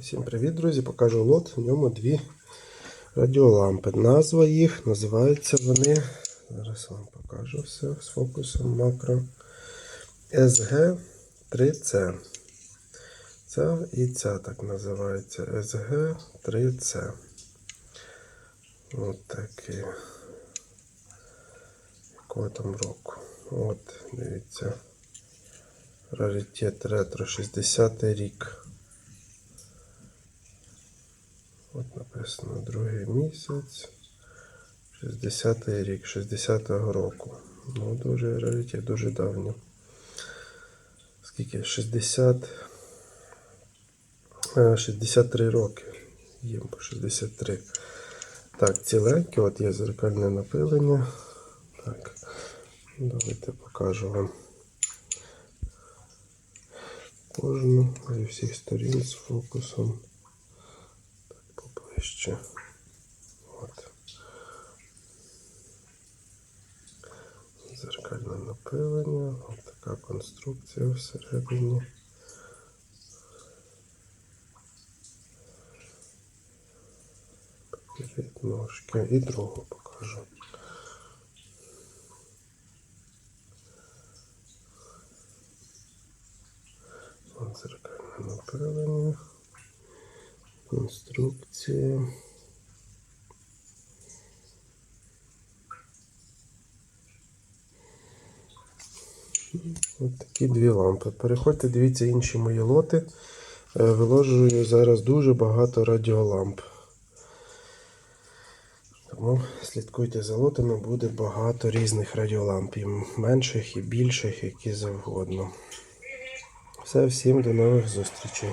Всім привіт, друзі! Покажу лот. В ньому дві радіолампи. Назва їх називаються вони. Зараз вам покажу все з фокусом макро. SG3C. Ця і ця так називається SG3C. От такі. Якого там року? От, дивіться. Раритет ретро 60 рік. От написано другий місяць. 60-й рік, 60-го року. Ну, дуже раритет, дуже давньо. Скільки? 60. е, 63 роки. Їм по 63. Так, ціленькі, от є зеркальне напилення. Так, давайте покажу вам кожну зі всіх сторін з фокусом. Поближче. От. Зеркальне напилення, от така конструкція всередині. Ножки і другу покажу. От зеркальне напилення. Конструкція. Ось такі дві лампи. Переходьте, дивіться інші мої лоти. Е, Виложую зараз дуже багато радіоламп. Тому слідкуйте за лотами, буде багато різних радіоламп. І менших, і більших, які завгодно. Все, всім до нових зустрічей.